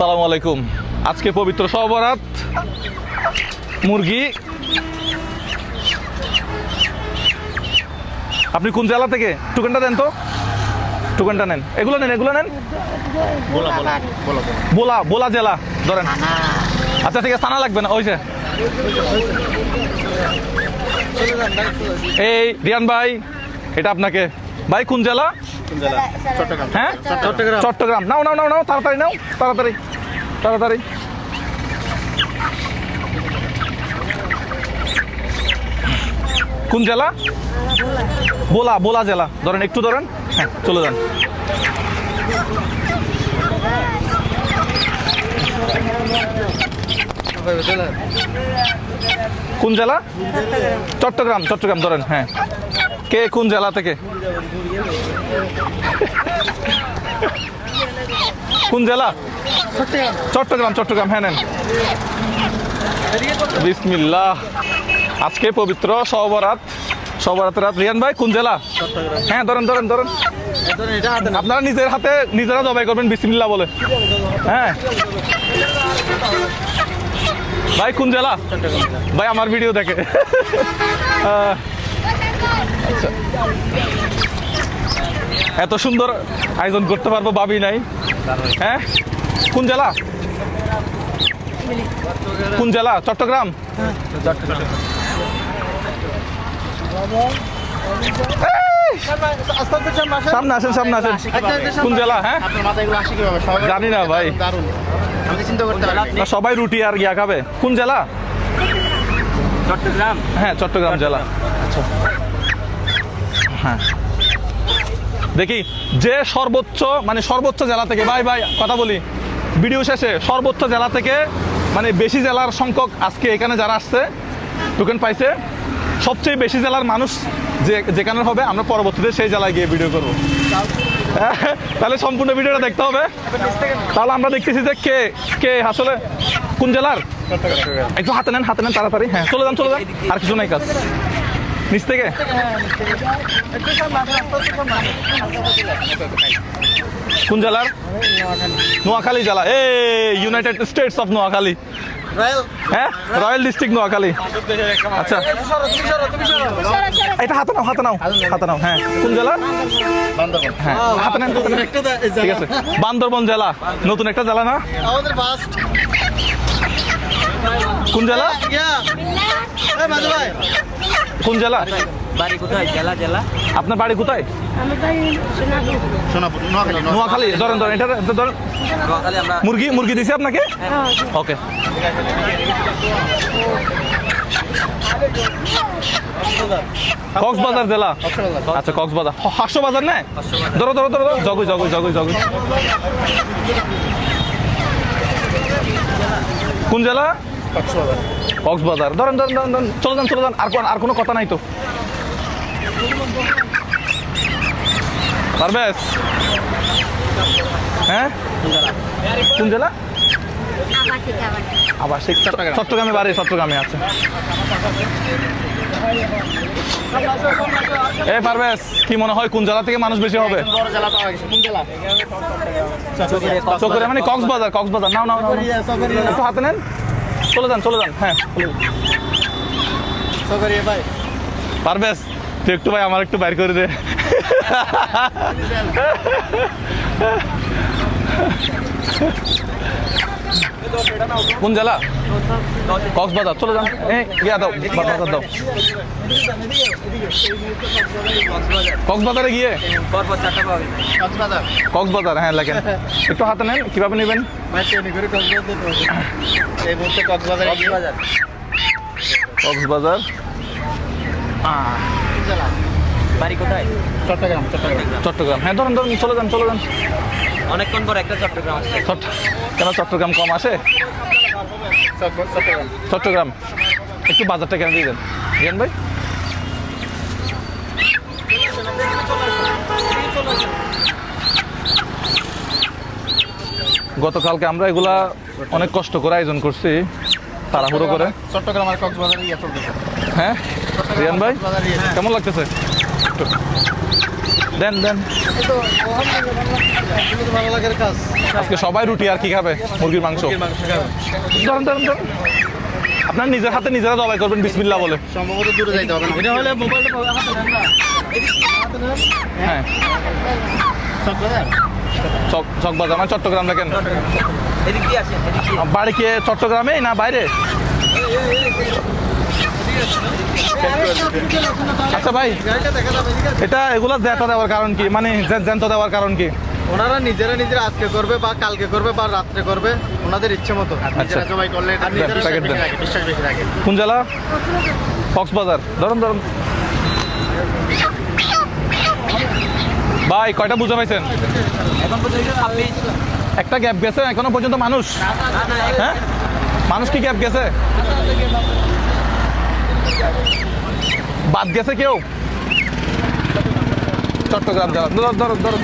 আলাইকুম। আজকে পবিত্র সবরাত মুরগি। আপনি কোন জেলা থেকে? টুকেনটা দেন তো। টুকেনটা নেন। এগুলো নেন এগুলো নেন। বোলা বোলা জেলা ধরেন। আচ্ছা ঠিক আছে থানা লাগবে না ওইছে এই রিয়ান ভাই এটা আপনাকে। ভাই কোন জেলা? হ্যাঁ? চট্টগ্রাম। চট্টগ্রাম। নাও নাও নাও নাও তাড়াতাড়ি নাও তাড়াতাড়ি তাড়াতাড়ি। কোন জেলা? বোলা বোলা জেলা। ধরেন একটু ধরেন। হ্যাঁ চলে যান। কোন জেলা? চট্টগ্রাম চট্টগ্রাম ধরেন হ্যাঁ। কে কোন জেলা থেকে? কোন জেলা? চট্টগ্রাম চট্টগ্রাম হ্যাঁ নেন। বিসমিল্লাহ। আজকে পবিত্র সবরাত সবরাতের রাত। রিয়ান ভাই কোন জেলা? হ্যাঁ ধরেন ধরেন ধরেন। আপনারা নিজের হাতে নিজেরা জবাই করবেন বিসমিল্লাহ বলে। হ্যাঁ। ভাই কোন জেলা? ভাই আমার ভিডিও দেখে। আচ্ছা। এত সুন্দর আয়োজন করতে পারব ভাবি নাই। হ্যাঁ? কোন জেলা? কোন জেলা? চট্টগ্রাম? এই, সামনে আসেন সামনে আসেন। কোন জেলা? হ্যাঁ? জানি না ভাই। সবাই রুটি আর গিয়া খাবে। কোন জেলা? চট্টগ্রাম। হ্যাঁ চট্টগ্রাম জেলা। আচ্ছা। হ্যাঁ। দেখি, যে সর্বোচ্চ মানে সর্বোচ্চ জেলা থেকে, ভাই ভাই, কথা বলি। ভিডিও শেষে, সর্বোচ্চ জেলা থেকে মানে বেশি জেলার সংখ্যক আজকে এখানে যারা আসছে টোকেন পাইছে, সবচেয়ে বেশি জেলার মানুষ যে, যেখানে হবে, আমরা পরবর্তীতে সেই জেলায় গিয়ে ভিডিও করব। তাহলে সম্পূর্ণ ভিডিওটা দেখতে হবে। তাহলে আমরা দেখতেছি যে কে কে, আসলে কোন জেলার? একটু হাতে নেন হাতে নেন, তাড়াতাড়ি। হ্যাঁ চলে যান চলে যান। আর কিছু নাই কাজ। নিচ থেকে? কোন জেলার? নোয়াখালী জেলা। A United States of Noakhali হ্যাঁ? রয়্যাল ডিস্ট্রিক্ট নোয়াখালী আচ্ছা। এটা হাতে নাও হাতে নাও হাতে নাও হ্যাঁ। কোন জেলা বান্দরবান। হ্যাঁ হাতে নেন ঠিক আছে। বান্দরবন জেলা। নতুন একটা জেলা না? আমাদের কোন জেলা? এই মাঝে ভাই কোন জেলা? বাড়ি কোথায়? জেলা জেলা। আপনার বাড়ি কোথায়? আমি তাই শোনাবো সোনাপুর নোয়াখালী নোয়াখালী। ধরেন ধরেন এটা ধরেন নোয়াখালী আমরা মুরগি মুরগি দিছি আপনাকে? ওকে। কক্সবাজার জেলা? আচ্ছা কক্সবাজার। বাজার না? ধরো ধরো ধরো ধরো। জগুই জগুই জগুই জগুই। কোন জেলা? কক্সবাজার। ধরেন ধরেন ধরেন ধরেন চলে যান চলে যান আর আর কোনো কথা নাই তো। পারবেশ হ্যাঁ? কোন জেলা? ঠিক। চট্টগ্রামে। বাড়ি চট্টগ্রামে আছে। এ পারবেশ কি মনে হয় কোন জেলা থেকে মানুষ বেশি হবে? চকরিয়া মানে কক্সবাজার কক্সবাজার। নাও নাও হাতে নেন। চলে যান চলে যান। হ্যাঁ ভাই। পারবেশ তুই একটু ভাই আমার একটু বাইর করে দে। কোন জেলা? কক্সবাজার। চলে যান। ইয়া দাও বাজার দাও। কক্সবাজারে গিয়ে? কক্সবাজার হ্যাঁ লেখেন একটু হাতে নেন কীভাবে নেবেন? কক্সবাজার। যেতে হবে। এই মুহূর্তে কক্সবাজারে গিয়ে কক্সবাজার কক্সবাজার বাড়ি কোথায় চট্টগ্রাম চট্টগ্রাম। চট্টগ্রাম। হ্যাঁ ধরুন ধরুন চলে যান চলে যান। অনেকক্ষণ পর একটা চট্টগ্রাম আসছে। চট্ট কেন চট্টগ্রাম কম আসে? চট্টগ্রাম। একটু বাজারটা কেন দিয়ে দেন? রিয়ান ভাই? গতকালকে আমরা এগুলা অনেক কষ্ট করে আয়োজন করছি তাড়াহুড়ো করে। চট্টগ্রাম আর কক্সবাজারে ইয়ে হ্যাঁ? রিয়ান ভাই? ইয়ে। কেমন লাগতেছে? দেন দেন। আজকে সবাই রুটি আর কি খাবে? মুরগির মাংস। মাংস খাবে। ধরুন ধরুন ধরুন। আপনার নিজের হাতে নিজেরা জবাই করবেন বিসমিল্লা বলে। সম্ভবত দূরে যাইতে হবে এটা হলে মোবাইলটা হ্যাঁ। চকবাজার মানে চট্টগ্রাম দেখেন। বাড়ি কি চট্টগ্রামে না বাইরে? আচ্ছা ভাই এটা এগুলো জ্যান্ত দেওয়ার কারণ কি? মানে জ্যান্ত দেওয়ার কারণ কি? ওনারা নিজেরা নিজেরা আজকে করবে বা কালকে করবে বা রাত্রে করবে ওনাদের ইচ্ছে মতো। নিজেরা করলে। বিশ্বাস বেশি রাখে কোন জেলা? কক্সবাজার। ধরুন ধরুন। ভাই কয়টা বুঝে পাইছেন? এখন পর্যন্ত ছাব্বিশ একটা গ্যাপ গেছে এখনও পর্যন্ত মানুষ? না না এক- হ্যাঁ? মানুষ কি গ্যাপ গেছে? বাদ গেছে কেউ? চট্টগ্রাম জেলা ধরুন ধরুন ধরুন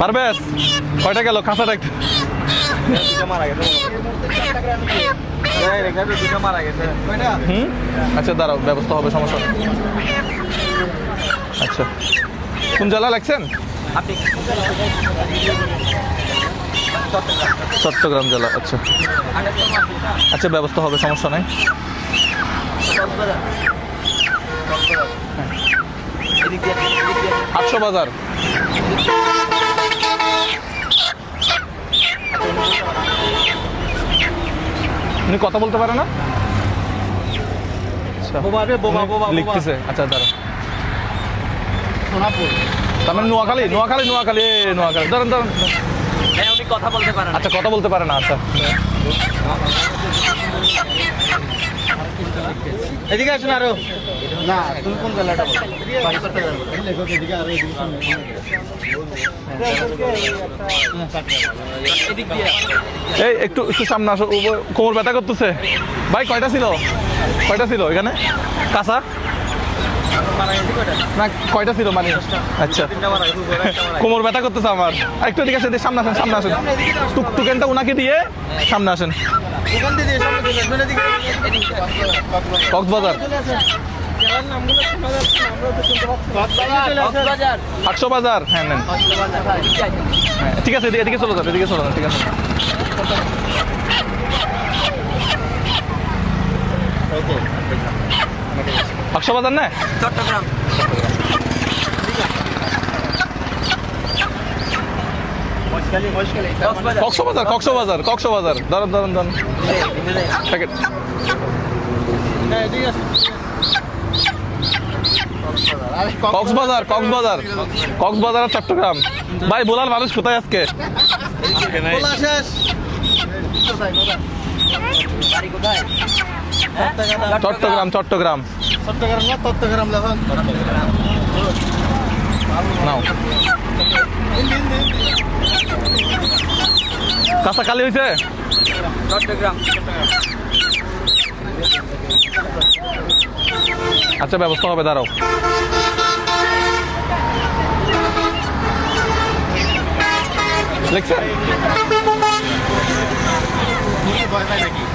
পারবেশ কয়টা গেল? খাঁচাটা একটু আচ্ছা দাঁড়াও, ব্যবস্থা হবে, সমস্যা আচ্ছা। কোন জেলা লাগছেন? আপনি চট্টগ্রাম জেলা আচ্ছা। আচ্ছা ব্যবস্থা হবে সমস্যা নেই। আটশো বাজার। উনি কথা বলতে পারে না? আচ্ছা। লিখতেছে। আচ্ছা দাঁড়া সোনাপুর। তার মানে নোয়াখালী নোয়াখালী নোয়াখালী নোয়াখালী। ধরেন ধরেন হ্যাঁ উনি কথা বলতে পারেন। আচ্ছা কথা বলতে পারে না আচ্ছা। এদিকে আসুন আরও। না তুমি কোন জেলাটা এই একটু একটু সামনে আসো। কোমর ব্যথা করতেছে। ভাই কয়টা ছিল? কয়টা ছিল এখানে? কাঁচা? না কয়টা ছিল মানে? আচ্ছা। কোমর ব্যথা করতেছে আমার। একটু এদিকে আসেন সামনে আসেন সামনে আসেন। টুকটুকেনটা উনাকে দিয়ে সামনে আসেন। কক্সবাজার। আটশো বাজার হ্যাঁ নেন। হ্যাঁ, ঠিক আছে এদিকে- চলে যান এদিকে চলে যান ঠিক আছে। বাজার না? চট্টগ্রাম। কক্সবাজার। কক্সবাজার কক্সবাজার কক্সবাজার। প্যাকেট কক্সবাজার কক্সবাজার কক্সবাজার আর চট্টগ্রাম। ভাই বলার মানুষ কোথায় আজকে? চট্টগ্রাম চট্টগ্রাম। চট্টগ্রাম না চট্টগ্রাম নাও। হয়েছে চট্টগ্রাম আচ্ছা ব্যবস্থা হবে দাঁড়াও।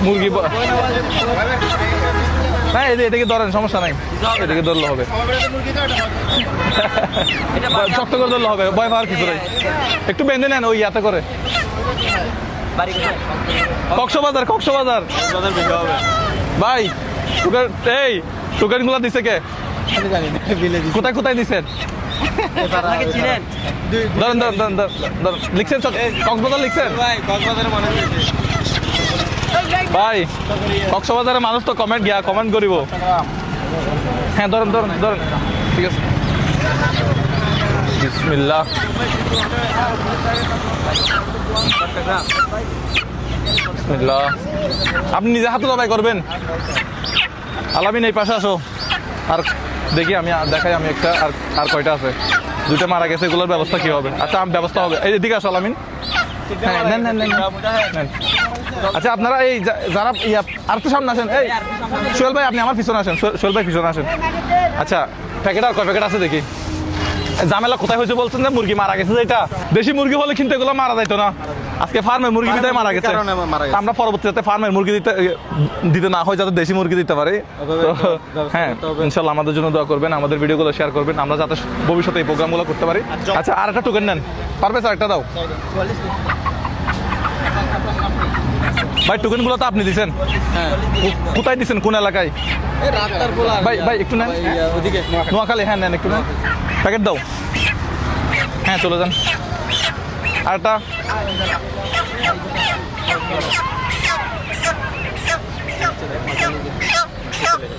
মুরগি হ্যাঁ এদিকে এদিকে ধরেন সমস্যা নাই। এদিকে ধরলে হবে। এটা শক্ত করে ধরলে হবে ভয় পাওয়ার কিছু নেই। একটু বেঁধে নেন ওই ইয়াতে করে। কক্সবাজার কক্সবাজার। ভাই সুগার এই সুগারগুলা দিছে কে? কোথায় কোথায় দিছেন? আপনাকে চিনেন? ধরেন ধরেন ধরেন ধরেন, ধরেন লিখছেন কক্সবাজার লিখছেন? ভাই কক্সবাজারের মানুষ ভাই, কক্সবাজারের মানুষ তো কমেন্ট গিয়া কমেন্ট করিব। হ্যাঁ ধরেন ধরেন ধরেন। ঠিক আছে। আপনি নিজে হাতে জবাই করবেন। আলামিন এই পাশে আসো। আর দেখি, আমি দেখাই, আমি একটা আর আর কয়টা আছে। দুইটা মারা গেছে, এগুলোর ব্যবস্থা কি হবে? আচ্ছা ব্যবস্থা হবে। এই এদিকে আসো, আলামিন। হ্যাঁ। আচ্ছা আপনারা এই যারা ইয়া, আর তো সামনে আসেন। এই, সোহেল ভাই, আপনি আমার পিছনে আসেন। সোহেল ভাই, পিছনে আসেন। আচ্ছা প্যাকেট আর কয় প্যাকেট আছে দেখি? ঝামেলা কোথায় হয়েছে বলছেন যে মুরগি মারা গেছে যেটা? দেশি মুরগি হলে কিন্তু এগুলো মারা যাইতো না। আজকে ফার্মের মুরগি বিদায় মারা গেছে। আমরা পরবর্তী যাতে ফার্মের মুরগি দিতে দিতে না হয় যাতে দেশি মুরগি দিতে পারে। হ্যাঁ ইনশাল্লাহ আমাদের জন্য দোয়া করবেন আমাদের ভিডিওগুলো শেয়ার করবেন আমরা যাতে ভবিষ্যতে এই প্রোগ্রামগুলো করতে পারি। আচ্ছা আর একটা টোকেন নেন। পারবে স্যার একটা দাও। ভাই টোকেনগুলো তো আপনি দিছেন। হ্যাঁ। কোথায় দিছেন? কোন এলাকায়? ভাই, ভাই, একটু নেন। নোয়াখালী। হ্যাঁ নেন একটু নেন। প্যাকেট দাও। হ্যাঁ চলে যান। আরেকটা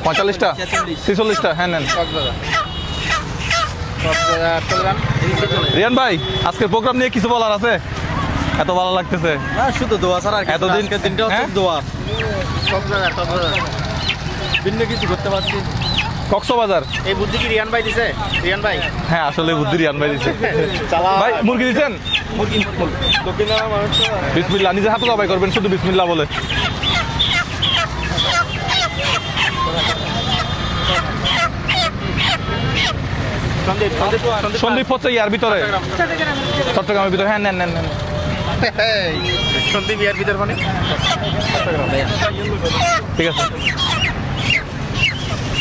পঁয়তাল্লিশটা ছেচল্লিশটা হ্যাঁ নেন। রিয়ান ভাই আজকের প্রোগ্রাম নিয়ে কিছু বলার আছে? এত ভালো লাগতেছে? না শুধু দোয়া ছাড়া আর। এতদিন- আজকের দিনটা হচ্ছে হ্যাঁ? দোয়া। ভিন্ন কিছু করতে পারছি। কক্সবাজার? এই বুদ্ধি কি রিয়ান ভাই দিছে? রিয়ান ভাই? হ্যাঁ আসলে বুদ্ধি রিয়ান ভাই চালা। ভাই মুরগি দিচ্ছেন মুরগি দক্ষিণ মানুষ বিসমিল্লাহ নিজের হাতে জবাই করবেন শুধু বিসমিল্লাহ বলে। সন্দীপ সন্দীপ সন্দীপ সন্দীপ হচ্ছে ইয়ার ভিতরে। চট্টগ্রামের ভিতরে। হ্যাঁ নেন নেন নেন। ভিতর মানে? ঠিক আছে।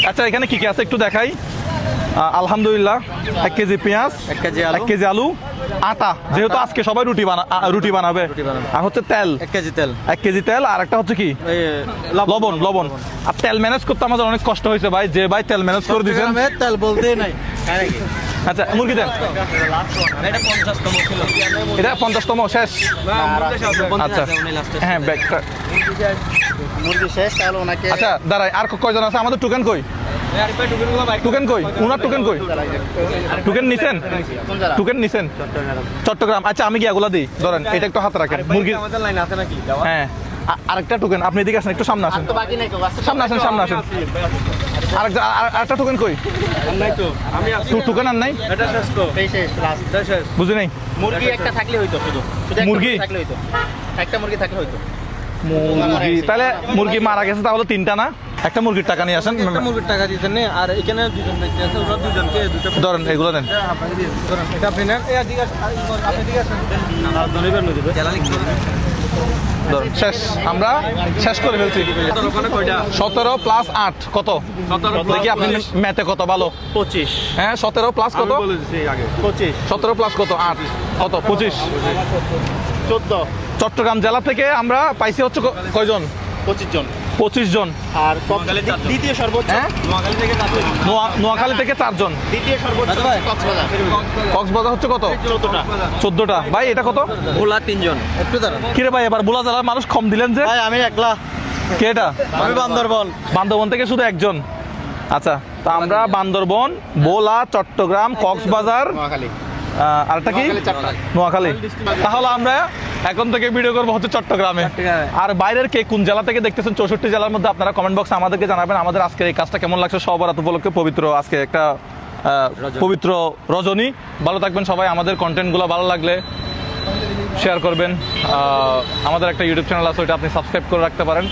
আচ্ছা এখানে কি কি আছে একটু দেখাই? আলহামদুলিল্লাহ এক কেজি পেঁয়াজ এক কেজি এক কেজি আলু আটা। যেহেতু আজকে সবাই রুটি বানা রুটি বানাবে। আর হচ্ছে তেল। এক কেজি তেল। এক কেজি তেল আর একটা হচ্ছে কি? লবণ। লবণ আর তেল ম্যানেজ করতে আমাদের অনেক কষ্ট হয়েছে ভাই। যে ভাই তেল ম্যানেজ করে দিয়েছেন। তেল বলতেই নাই। আচ্ছা মুরগি দেন এটা পঞ্চাশতম ছিল। এটা পঞ্চাশতম শেষ। আচ্ছা। হ্যাঁ ব্যাগটা মুরগি শেষ তাহলে ওনাকে আচ্ছা দাঁড়াই আর কয়জন আছে? আমাদের টোকেন কই? টোকেন কই উনার টোকেন কই টোকেন নিছেন? টোকেন নিছেন চট্টগ্রাম আচ্ছা আমি কি এগুলা দিই ধরেন এটা একটু হাতে রাখেন মুরগির আমাদের লাইন আছে নাকি? হ্যাঁ। আরেকটা টোকেন আপনি এদিকে আসেন একটু সামনে আসেন। তো বাকি নাই কেউ আসতে সামনে আসেন সামনে আসেন। আরেকটা আর- আরেকটা টোকেন কই? নাই তো আমি টু- টোকেন আর নাই? এটা শেষ তো। এই শেষ লাস্ট শেষ। বুঝি নাই? মুরগি একটা থাকলে হইতো শুধু। মুরগি? থাকলে হইতো। একটা মুরগি থাকলে হইতো। মুরগি। তাহলে মুরগি মারা গেছে তাহলে তিনটা না? একটা মুরগির টাকা নিয়ে আসেন। একটা মুরগির টাকা দিতেন নে, আর এখানে দুজন ব্যক্তি আছে ওরা দুজনকে দুটো ধরেন এগুলো দেন। দিন। ধরুন, এটা আপনি নেন। এই দিকে আপনি দিকে আসেন আর ধনিবার নদী ধরেন শেষ আমরা শেষ করে ফেলছি। সতেরো প্লাস আট কত? দেখি আপনি ম্যাথে কত ভালো। পঁচিশ। হ্যাঁ সতেরো প্লাস কত? পঁচিশ। সতেরো প্লাস কত? আট। কত? পঁচিশ। চোদ্দ। চট্টগ্রাম জেলা থেকে আমরা পাইছি হচ্ছে কয়জন? পঁচিশ জন। পঁচিশ জন। আর দ্বিতীয় সর্বোচ্চ? হ্যাঁ? নোয়াখালী থেকে চারজন। দ্বিতীয় সর্বোচ্চ কক্সবাজার। কক্সবাজার হচ্ছে কত? চোদ্দটা। ভাই এটা কত? ভোলা তিনজন। একটু দাঁড়ান। কিরে ভাই এবার বুলা জেলার মানুষ কম দিলেন যে? ভাই আমি একলা। কে এটা? আমি বান্দরবন। বান্দরবন থেকে শুধু একজন? আচ্ছা তা আমরা বান্দরবন বোলা চট্টগ্রাম কক্সবাজার আরেকটা কি? নোয়াখালী। তাহলে আমরা এখন থেকে ভিডিও করব হচ্ছে চট্টগ্রামে। আর বাইরের কে কোন জেলা থেকে দেখতেছেন চৌষট্টি জেলার মধ্যে আপনারা কমেন্ট বক্স আমাদেরকে জানাবেন। আমাদের আজকে এই কাজটা কেমন লাগছে সবার উপলক্ষে পবিত্র আজকে একটা আহ, পবিত্র রজনী। ভালো থাকবেন সবাই আমাদের কন্টেন্টগুলো ভালো লাগলে শেয়ার করবেন। আহ, আমাদের একটা ইউটিউব চ্যানেল আছে ওইটা আপনি সাবস্ক্রাইব করে রাখতে পারেন।